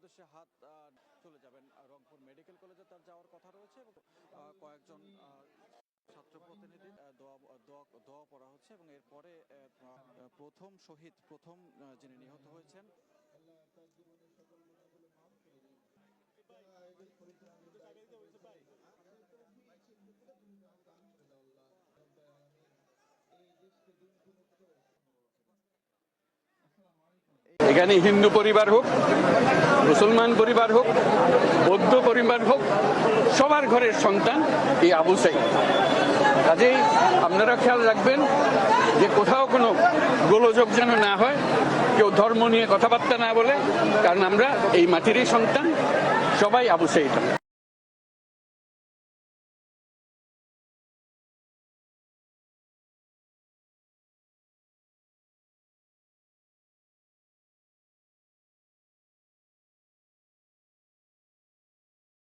সে হাত চলে যাবেন রংপুর মেডিকেল কলেজে তার যাওয়ার কথা রয়েছে এবং কয়েকজন ছাত্র প্রতিনিধি দোয়া পড়া হচ্ছে এবং এরপরে প্রথম শহীদ, প্রথম যিনি নিহত হয়েছেন। এখানে হিন্দু পরিবার হোক মুসলমান পরিবার হোক, বৌদ্ধ পরিবার হোক, সবার ঘরের সন্তান এই আবু সাইদ। কাজেই আপনারা খেয়াল রাখবেন যে কোথাও কোনো গোলযোগ যেন না হয়, কেউ ধর্ম নিয়ে কথাবার্তা না বলে, কারণ আমরা এই মাটিরই সন্তান, সবাই আবু সাইদ।